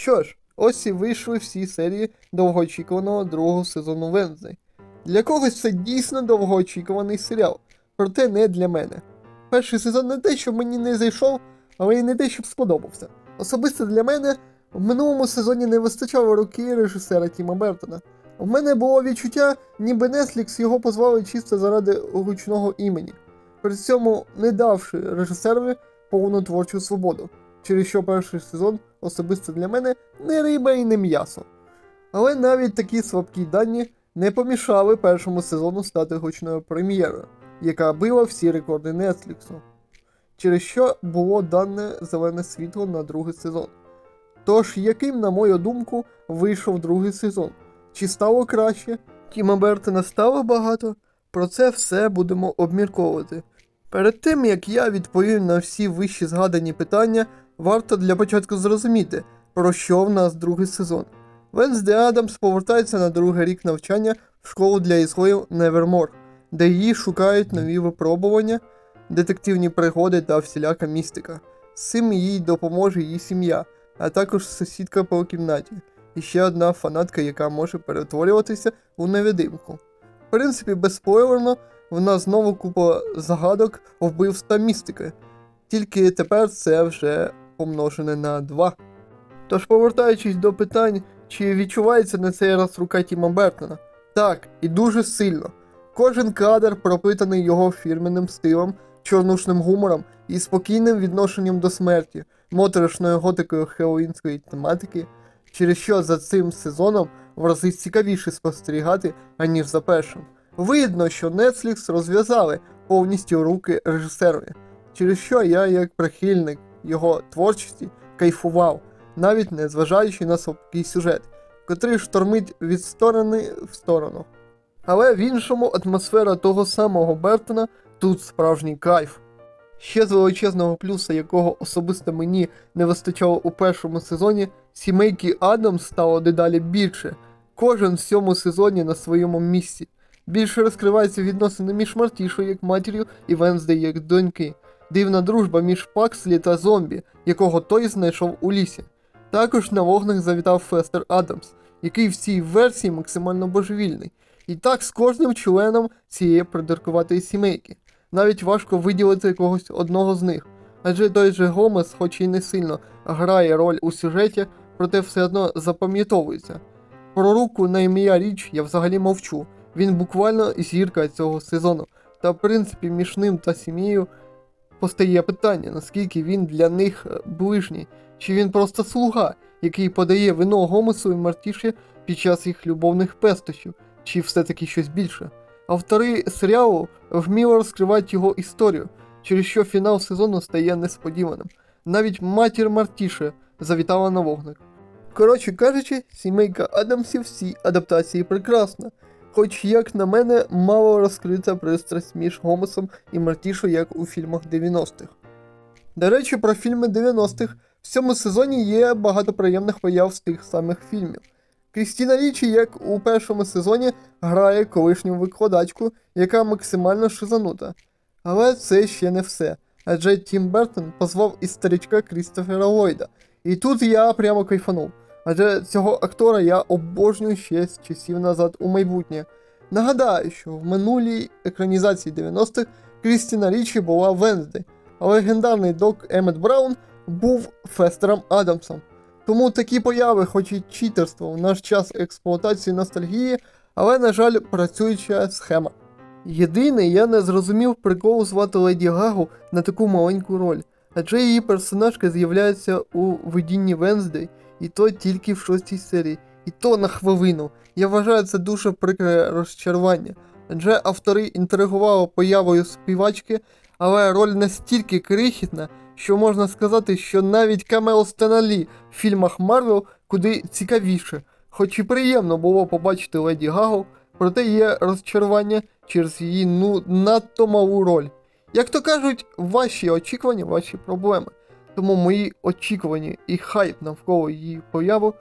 Що ж, ось і вийшли всі серії довгоочікуваного другого сезону Венздей. Для когось це дійсно довгоочікуваний серіал, проте не для мене. Перший сезон не те, що мені не зайшов, але й не те, щоб сподобався. Особисто для мене в минулому сезоні не вистачало руки режисера Тіма Бертона. В мене було відчуття, ніби Netflix його позвали чисто заради гучного імені, при цьому не давши режисерові повну творчу свободу, через що перший сезон особисто для мене не риба і не м'ясо. Але навіть такі слабкі дані не помішали першому сезону стати гучною прем'єрою, яка била всі рекорди Netflix, через що було дане зелене світло на другий сезон. Тож, яким, на мою думку, вийшов другий сезон? Чи стало краще? Тіма Бертона стало багато? Про це все будемо обмірковувати. Перед тим як я відповім на всі вищі згадані питання, варто для початку зрозуміти, про що в нас другий сезон. Венсде Адамс повертається на другий рік навчання в школу для ізгоїв Невермор, де її шукають нові випробування, детективні пригоди та всіляка містика. З цим їй допоможе її сім'я, а також сусідка по кімнаті, і ще одна фанатка, яка може перетворюватися у невидимку. В принципі, безспойлерно, в нас знову купа загадок, вбивств та містики. Тільки тепер це вже помножене на 2. Тож, повертаючись до питань, чи відчувається на цей раз рука Тіма Бертона? Так, і дуже сильно. Кожен кадр пропитаний його фірменним стилем, чорнушним гумором і спокійним відношенням до смерті, моторошною готикою хеллоїнської тематики, через що за цим сезоном в рази цікавіше спостерігати, аніж за першим. Видно, що Netflix розв'язали повністю руки режисерові, через що я, як прихильник його творчості, кайфував, навіть не зважаючи на слабкий сюжет, котрий штормить від сторони в сторону. Але в іншому атмосфера того самого Бертона тут справжній кайф. Ще з величезного плюса, якого особисто мені не вистачало у першому сезоні, сімейки Адамс стало дедалі більше. Кожен в цьому сезоні на своєму місці. Більше розкриваються відносини між Мартішою як матір'ю і Венздей як доньки. Дивна дружба між Пакслі та зомбі, якого той знайшов у лісі. Також на вогник завітав Фестер Адамс, який в цій версії максимально божевільний. І так з кожним членом цієї придиркуватої сімейки. Навіть важко виділити якогось одного з них. Адже той же Гомес, хоч і не сильно грає роль у сюжеті, проте все одно запам'ятовується. Про руку на ім'я Річ я взагалі мовчу. Він буквально зірка цього сезону. Та в принципі між ним та сім'єю постає питання, наскільки він для них е, ближній, чи він просто слуга, який подає вино Гомесу і Мартіші під час їх любовних пестощів, чи все-таки щось більше. Автори серіалу вміло розкривають його історію, через що фінал сезону стає несподіваним. Навіть матір Мартіше завітала на вогник. Коротше кажучи, сімейка Адамсів всі адаптації прекрасна. Хоч, як на мене, мало розкрита пристрасть між Гомесом і Мартішою, як у фільмах 90-х. До речі, про фільми 90-х в цьому сезоні є багато приємних появ з тих самих фільмів. Крістіна Річі, як у першому сезоні, грає колишню викладачку, яка максимально шизанута. Але це ще не все. Адже Тім Бертон позвав із старичка Крістофера Ллойда. І тут я прямо кайфанув. Адже цього актора я обожнюю ще з часів назад у майбутнє. Нагадаю, що в минулій екранізації 90-х Крістіна Річі була Венздей, а легендарний док Еммет Браун був Фестером Адамсом. Тому такі появи, хоч і читерство в наш час експлуатації ностальгії, але, на жаль, працююча схема. Єдине, я не зрозумів приколу звати Леді Гагу на таку маленьку роль, адже її персонажка з'являється у видінні Венздей, і то тільки в шостій серії, і то на хвилину. Я вважаю це дуже прикре розчарування, адже автори інтригували появою співачки, але роль настільки крихітна, що можна сказати, що навіть Камео Стеналі в фільмах Марвел куди цікавіше, хоч і приємно було побачити Леді Гагу, проте є розчарування через її ну надто малу роль. Як то кажуть, ваші очікування, ваші проблеми. Тому мої очікування і хайп навколо її появу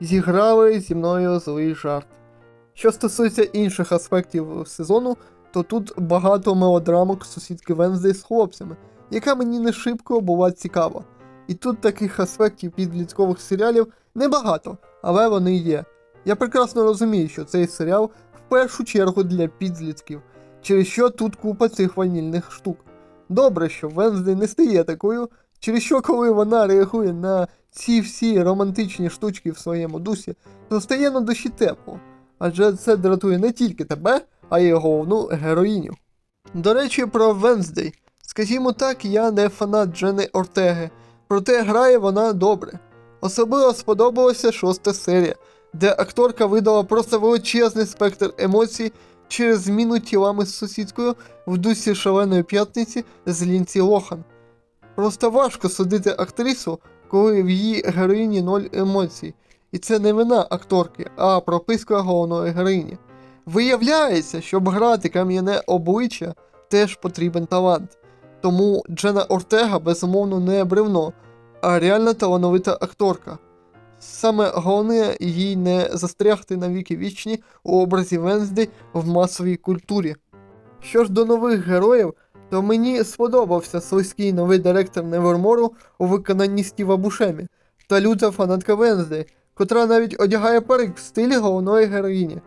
зіграли зі мною злий жарт. Що стосується інших аспектів сезону, то тут багато мелодрамок сусідки Венздей з хлопцями, яка мені не шибко була цікава. І тут таких аспектів підліткових серіалів небагато, але вони є. Я прекрасно розумію, що цей серіал в першу чергу для підлітків, через що тут купа цих ванільних штук. Добре, що Венздей не стає такою, через що коли вона реагує на ці всі романтичні штучки в своєму дусі, то стає на душі тепло. Адже це дратує не тільки тебе, а й головну героїню. До речі, про Венздей. Скажімо так, я не фанат Джени Ортеги, проте грає вона добре. Особливо сподобалася шоста серія, де акторка видала просто величезний спектр емоцій через зміну тілами з сусідкою в дусі шаленої п'ятниці з Лінці Лохан. Просто важко судити актрису, коли в її героїні ноль емоцій. І це не вина акторки, а прописка головної героїні. Виявляється, щоб грати кам'яне обличчя, теж потрібен талант. Тому Джена Ортега безумовно не бревно, а реально талановита акторка. Саме головне їй не застрягти на віки вічні у образі Венздей в масовій культурі. Що ж до нових героїв, то мені сподобався слизький новий директор Невермору у виконанні Стіва Бушемі та люта фанатка Венздей, котра навіть одягає парик в стилі головної героїні.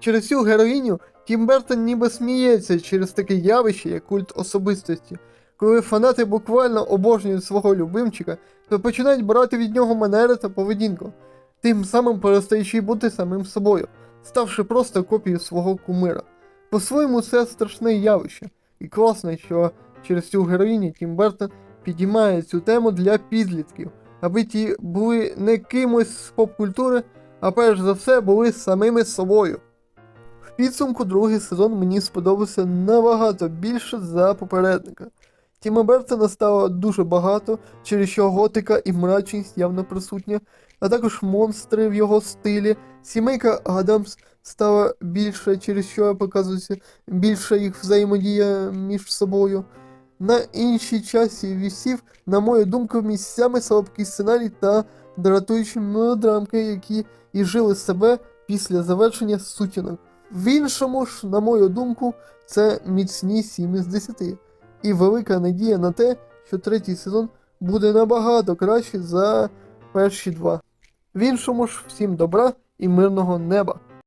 Через цю героїню Тім Бертон ніби сміється через таке явище, як культ особистості. Коли фанати буквально обожнюють свого любимчика, то починають брати від нього манери та поведінку, тим самим перестаючи бути самим собою, ставши просто копією свого кумира. По-своєму це страшне явище, і класно, що через цю героїню Тім Бертон підіймає цю тему для підлітків, аби ті були не кимось з поп-культури, а перш за все були самими собою. В підсумку другий сезон мені сподобався набагато більше за попередника. Тіма Бертона стало дуже багато, через що готика і мрачність явно присутня, а також монстри в його стилі. Сімейка Адамс стала більше, через що показується більша їх взаємодія між собою. На іншій часі вісів, на мою думку, місцями слабкий сценарій та дратуючі мелодрамки, які і жили себе після завершення сутінок. В іншому ж, на мою думку, це міцні 7 із 10 і велика надія на те, що третій сезон буде набагато краще за перші два. В іншому ж всім добра і мирного неба.